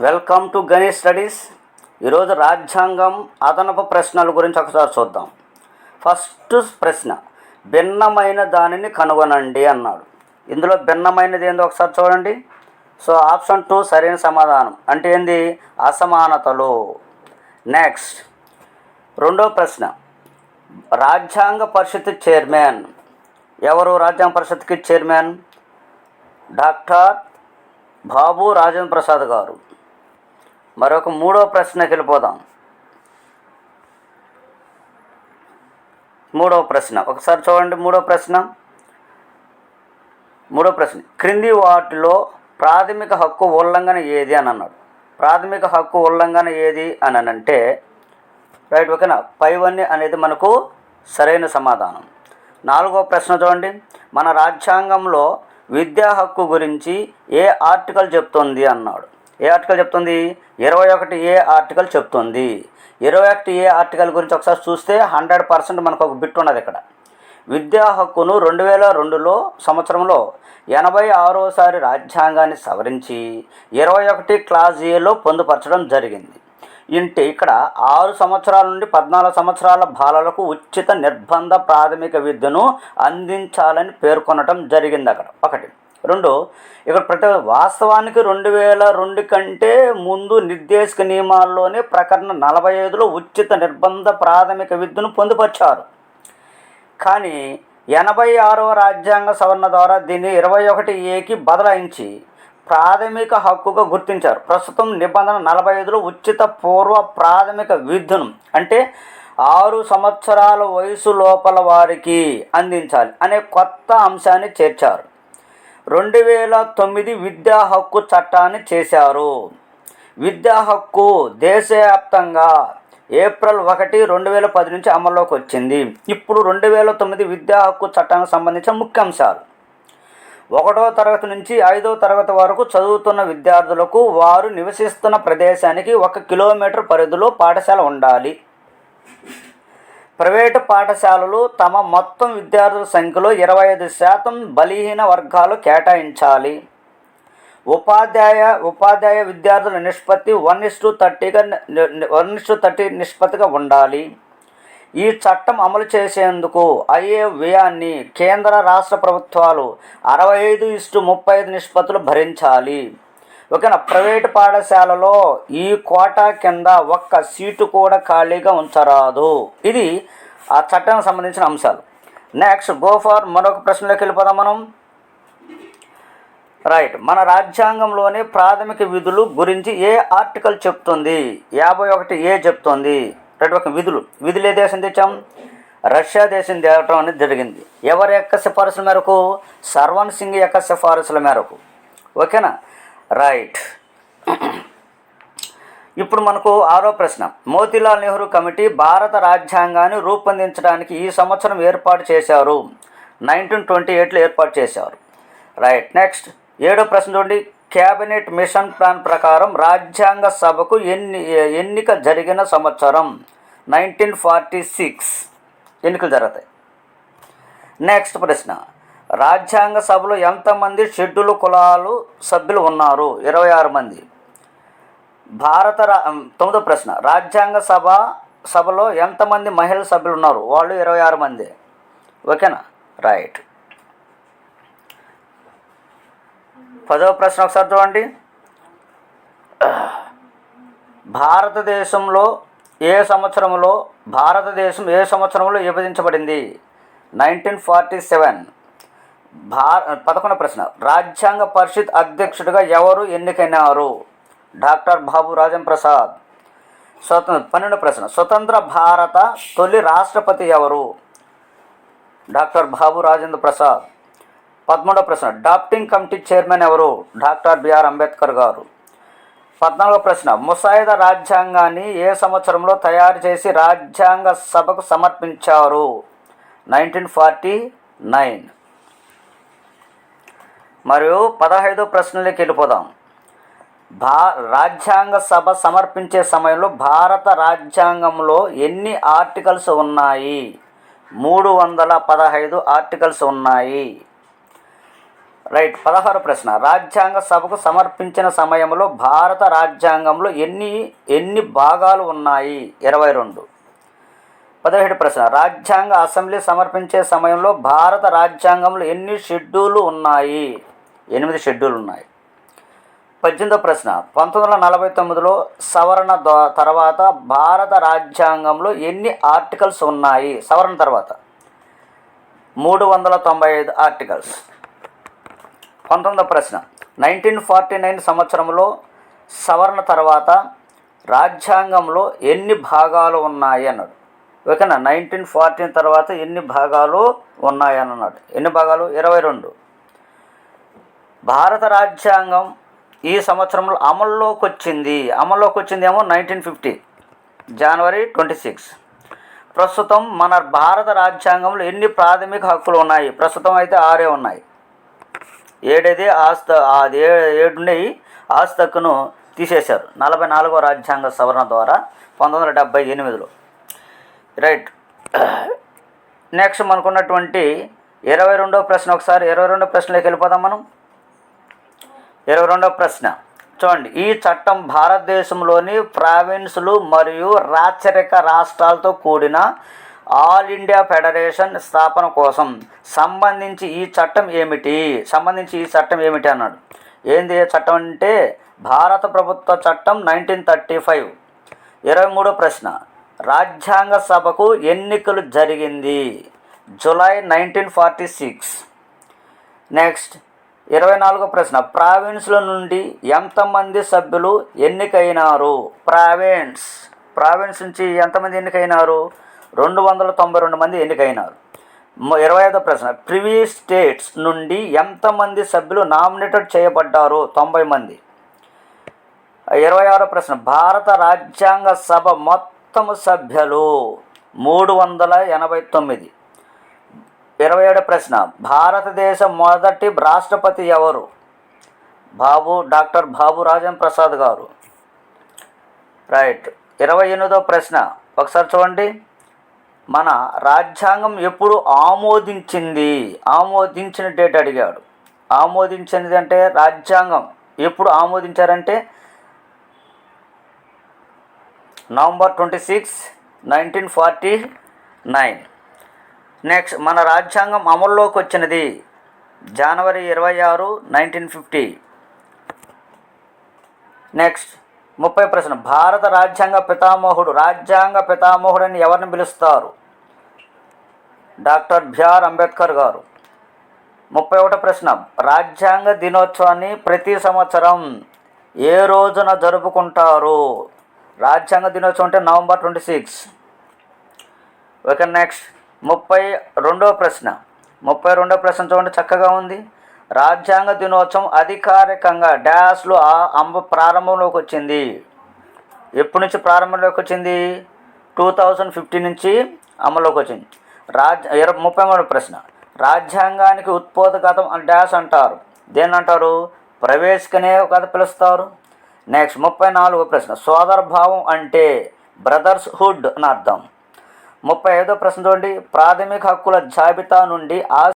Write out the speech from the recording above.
Welcome to Ganesh studies. ఈరోజు రాజ్యాంగం అదనపు ప్రశ్నల గురించి ఒకసారి చూద్దాం. ఫస్ట్ ప్రశ్న భిన్నమైన దానిని కనుగొనండి అన్నాడు. ఇందులో భిన్నమైనది ఏందో ఒకసారి చూడండి. సో ఆప్షన్ టూ సరైన సమాధానం. అంటే ఏంది? అసమానతలు. నెక్స్ట్ రెండో ప్రశ్న రాజ్యాంగ పరిషత్ చైర్మన్. ఎవరు రాజ్యాంగ పరిషత్కి చైర్మన్? డాక్టర్ బాబు రాజేంద్ర ప్రసాద్ గారు. మరొక మూడో ప్రశ్నకి వెళ్ళిపోదాం. మూడో ప్రశ్న. ఒకసారి చూడండి మూడో ప్రశ్న. మూడో ప్రశ్న. క్రింది వాటిలో ప్రాథమిక హక్కు ఉల్లంఘన ఏది అని అన్నాడు. ప్రాథమిక హక్కు ఉల్లంఘన ఏది అని అంటే రైట్ ఓకేనా? పైవన్నీ అనేది మనకు సరైన సమాధానం. నాలుగో ప్రశ్న చూడండి. మన రాజ్యాంగంలో విద్యా హక్కు గురించి ఏ ఆర్టికల్ చెప్తుంది అన్నాడు. ఏ ఆర్టికల్ చెప్తుంది? ఇరవై ఒకటి ఏ ఆర్టికల్ చెప్తుంది. ఇరవై ఒకటి ఏ ఆర్టికల్ గురించి ఒకసారి చూస్తే హండ్రెడ్ పర్సెంట్ మనకు ఒక బిట్ ఉన్నది ఇక్కడ. విద్యా హక్కును రెండు వేల రెండులో సంవత్సరంలో ఎనభై ఆరోసారి రాజ్యాంగాన్ని సవరించి ఇరవై ఒకటి క్లాస్ ఏలో పొందుపరచడం జరిగింది. ఇంటి ఇక్కడ ఆరు సంవత్సరాల నుండి పద్నాలుగు సంవత్సరాల బాలలకు ఉచిత నిర్బంధ ప్రాథమిక విద్యను అందించాలని పేర్కొనటం జరిగింది అక్కడ. ఒకటి. రెండు ఇక్కడ ప్రతి వాస్తవానికి రెండు వేల రెండు కంటే ముందు నిర్దేశక నియమాల్లోనే ప్రకటన నలభై ఐదులో ఉచిత నిర్బంధ ప్రాథమిక విద్యను పొందుపరిచారు. కానీ ఎనభై ఆరవ రాజ్యాంగ సవరణ ద్వారా దీన్ని ఇరవై ఒకటి ఏకి బదలాయించి ప్రాథమిక హక్కుగా గుర్తించారు. ప్రస్తుతం నిబంధన నలభై ఐదులో ఉచిత పూర్వ ప్రాథమిక విద్యను అంటే ఆరు సంవత్సరాల వయసు లోపల వారికి అందించాలి అనే కొత్త అంశాన్ని చేర్చారు. రెండు వేల తొమ్మిది విద్యా హక్కు చట్టాన్ని చేశారు. విద్యా హక్కు దేశవ్యాప్తంగా ఏప్రిల్ ఒకటి రెండు వేల పది నుంచి అమల్లోకి వచ్చింది. ఇప్పుడు రెండు వేల తొమ్మిది విద్యా హక్కు చట్టానికి సంబంధించిన ముఖ్యాంశాలు. ఒకటో తరగతి నుంచి ఐదో తరగతి వరకు చదువుతున్న విద్యార్థులకు వారు నివసిస్తున్న ప్రదేశానికి ఒక కిలోమీటర్ పరిధిలో పాఠశాల ఉండాలి. ప్రైవేటు పాఠశాలలు తమ మొత్తం విద్యార్థుల సంఖ్యలో ఇరవై ఐదు శాతం బలహీన వర్గాలు కేటాయించాలి. ఉపాధ్యాయ ఉపాధ్యాయ విద్యార్థుల నిష్పత్తి వన్ ఇస్ టు థర్టీగా వన్ ఇస్ టు థర్టీ నిష్పత్తిగా ఉండాలి. ఈ చట్టం అమలు చేసేందుకు అయ్యే వ్యయాన్ని కేంద్ర రాష్ట్ర ప్రభుత్వాలు అరవై ఐదు ఇస్టు ముప్పై ఐదు నిష్పత్తులు భరించాలి. ఓకేనా? ప్రైవేటు పాఠశాలలో ఈ కోటా కింద ఒక్క సీటు కూడా ఖాళీగా ఉంచరాదు. ఇది ఆ చట్టానికి సంబంధించిన అంశాలు. నెక్స్ట్ గో ఫర్ మరొక ప్రశ్నలోకి వెళ్ళిపోదాం మనం. రైట్ మన రాజ్యాంగంలోని ప్రాథమిక విధులు గురించి ఏ ఆర్టికల్ చెప్తుంది? యాభై ఒకటి ఏ చెప్తుంది? రైట్ ఒక విధులు. విధులు ఏ దేశం తెచ్చాం? రష్యా దేశం తేవటం అనేది జరిగింది. ఎవరి యొక్క సిఫారసుల మేరకు? సర్వన్ సింగ్ యొక్క సిఫారసుల మేరకు. ఓకేనా? రైట్. ఇప్పుడు మనకు ఆరో ప్రశ్న. మోతీలాల్ నెహ్రూ కమిటీ భారత రాజ్యాంగాన్ని రూపొందించడానికి ఈ సంవత్సరం ఏర్పాటు చేశారు. నైన్టీన్ ట్వంటీ ఎయిట్లో ఏర్పాటు చేశారు. రైట్. నెక్స్ట్. ఏడో ప్రశ్న చూడండి. క్యాబినెట్ మిషన్ ప్లాన్ ప్రకారం రాజ్యాంగ సభకు ఎన్ని ఎన్నిక జరిగిన సంవత్సరం? Nineteen forty six. ఎన్నికలు జరుగుతాయి. నెక్స్ట్ ప్రశ్న. రాజ్యాంగ సభలో ఎంతమంది షెడ్యూల్ కులాలు సభ్యులు ఉన్నారు? ఇరవై ఆరు మంది. భారత రా తొమ్మిదో ప్రశ్న. రాజ్యాంగ సభ సభలో ఎంతమంది మహిళా సభ్యులు ఉన్నారు? వాళ్ళు ఇరవై ఆరు మంది. ఓకేనా? రైట్. పదవ ప్రశ్న ఒకసారి చూడండి. భారతదేశంలో ఏ సంవత్సరంలో భారతదేశం ఏ సంవత్సరంలో విభజించబడింది? Nineteen forty seven. భార పదకొండవ ప్రశ్న. రాజ్యాంగ పరిషత్ అధ్యక్షుడిగా ఎవరు ఎన్నికైనారు? డాక్టర్ బాబు రాజం ప్రసాద్ స్వతంత్ర పన్నెండు ప్రశ్న. స్వతంత్ర భారత తొలి రాష్ట్రపతి ఎవరు? డాక్టర్ బాబు రాజేంద్ర ప్రసాద్ పదమూడవ ప్రశ్న. డాప్టింగ్ కమిటీ చైర్మన్ ఎవరు? Doctor BR Ambedkar garu. పద్నాలుగో ప్రశ్న. ముసాయిదా రాజ్యాంగాన్ని ఏ సంవత్సరంలో తయారు చేసి రాజ్యాంగ సభకు సమర్పించారు? Nineteen forty nine. మరియు పదహైదో ప్రశ్నలోకి వెళ్ళిపోదాం. భా రాజ్యాంగ సభ సమర్పించే సమయంలో భారత రాజ్యాంగంలో ఎన్ని ఆర్టికల్స్ ఉన్నాయి? మూడు వందల పదహైదు ఆర్టికల్స్ ఉన్నాయి. రైట్ పదహారు ప్రశ్న. రాజ్యాంగ సభకు సమర్పించిన సమయంలో భారత రాజ్యాంగంలో ఎన్ని ఎన్ని భాగాలు ఉన్నాయి? ఇరవై రెండు. పదిహేడు ప్రశ్న. రాజ్యాంగ అసెంబ్లీ సమర్పించే సమయంలో భారత రాజ్యాంగంలో ఎన్ని షెడ్యూలు ఉన్నాయి? ఎనిమిది షెడ్యూల్ ఉన్నాయి. పద్దెనిమిదో ప్రశ్న పంతొమ్మిది వందల నలభై తొమ్మిదిలో సవరణ తర్వాత భారత రాజ్యాంగంలో ఎన్ని ఆర్టికల్స్ ఉన్నాయి? సవరణ తర్వాత. మూడు వందల తొంభై ఐదు ఆర్టికల్స్. పంతొమ్మిదో ప్రశ్న నైన్టీన్ ఫార్టీ నైన్ సంవత్సరంలో సవరణ తర్వాత రాజ్యాంగంలో ఎన్ని భాగాలు ఉన్నాయి అన్నాడు. ఓకేనా? నైన్టీన్ ఫార్టీన్ తర్వాత ఎన్ని భాగాలు ఉన్నాయని అన్నాడు. ఎన్ని భాగాలు? ఇరవై రెండు. భారత రాజ్యాంగం ఈ సంవత్సరంలో అమల్లోకి వచ్చింది అమల్లోకి వచ్చింది ఏమో nineteen fifty January twenty six ప్రస్తుతం మన భారత రాజ్యాంగంలో ఎన్ని ప్రాథమిక హక్కులు ఉన్నాయి? ప్రస్తుతం అయితే ఆరే ఉన్నాయి. ఏడేది ఆస్త అది ఏ ఏడున్నాయి? ఆస్తి హక్కును తీసేశారు. నలభై నాలుగో రాజ్యాంగ సవరణ ద్వారా పంతొమ్మిది వందల డెబ్బై ఎనిమిదిలో. రైట్. నెక్స్ట్ మనకున్నటువంటి ఇరవై రెండో ప్రశ్న ఒకసారి ఇరవై రెండో ప్రశ్నలోకి వెళ్ళిపోదాం మనం. ఇరవై రెండవ ప్రశ్న. చూడండి ఈ చట్టం భారతదేశంలోని ప్రావిన్సులు మరియు రాచరిక రాష్ట్రాలతో కూడిన ఆల్ ఇండియా ఫెడరేషన్ స్థాపన కోసం సంబంధించి ఈ చట్టం ఏమిటి? సంబంధించి ఈ చట్టం ఏమిటి అన్నాడు. ఏంది ఏ చట్టం అంటే? భారత ప్రభుత్వ చట్టం నైన్టీన్ థర్టీ ఫైవ్. ఇరవై మూడో ప్రశ్న. రాజ్యాంగ సభకు ఎన్నికలు జరిగింది July nineteen forty six. Next ఇరవై నాలుగో ప్రశ్న. ప్రావిన్స్ల నుండి ఎంతమంది సభ్యులు ఎన్నికైనారు? ప్రావిన్స్ ప్రావిన్స్ నుంచి ఎంతమంది ఎన్నికైనారు? రెండు వందల తొంభై రెండు మంది ఎన్నికైనారు. ఇరవై ఐదో ప్రశ్న. ప్రివీ స్టేట్స్ నుండి ఎంతమంది సభ్యులు నామినేటెడ్ చేయబడ్డారు? తొంభై మంది. ఇరవై ఆరో ప్రశ్న. భారత రాజ్యాంగ సభ మొత్తము సభ్యులు మూడు వందల ఎనభై తొమ్మిది. ఇరవై ఏడు ప్రశ్న. భారతదేశ మొదటి రాష్ట్రపతి ఎవరు? బాబు డాక్టర్ బాబు రాజన్ ప్రసాద్ గారు. రైట్. ఇరవై ఎనిమిదో ప్రశ్న. ఒకసారి చూడండి. మన రాజ్యాంగం ఎప్పుడు ఆమోదించింది? ఆమోదించిన డేట్ అడిగాడు. ఆమోదించినది అంటే రాజ్యాంగం ఎప్పుడు ఆమోదించారంటే November twenty six nineteen forty nine. Next మన రాజ్యాంగం అమల్లోకి వచ్చినది జనవరి ఇరవై ఆరు నైన్టీన్ ఫిఫ్టీ నెక్స్ట్ ముప్పై ప్రశ్న. భారత రాజ్యాంగ పితామహుడు రాజ్యాంగ పితామహుడు అని ఎవరిని పిలుస్తారు? డాక్టర్ బిఆర్ అంబేద్కర్ గారు. ముప్పై ఒకటో ప్రశ్న. రాజ్యాంగ దినోత్సవాన్ని ప్రతి సంవత్సరం ఏ రోజున జరుపుకుంటారు? రాజ్యాంగ దినోత్సవం అంటే November twenty six. Okay next ముప్పై రెండో ప్రశ్న. ముప్పై రెండో ప్రశ్న చూడండి చక్కగా ఉంది. రాజ్యాంగ దినోత్సవం అధికారికంగా డాష్లో ఆ అంబ ప్రారంభంలోకి వచ్చింది. ఎప్పటి నుంచి ప్రారంభంలోకి వచ్చింది? టూ థౌజండ్ ఫిఫ్టీన్ నుంచి అమల్లోకి వచ్చింది. రాజ్ ఇరవై ముప్పై మూడో ప్రశ్న. రాజ్యాంగానికి ఉత్పోదగతం అని డాష్ అంటారు. దేని అంటారు? ప్రవేశికనే కథ పిలుస్తారు. నెక్స్ట్ ముప్పై నాలుగో ప్రశ్న. సోదర భావం అంటే బ్రదర్స్ హుడ్ అని అర్థం. ముప్పై ఐదో ప్రశ్న చూడండి. ప్రాథమిక హక్కుల జాబితా నుండి ఆ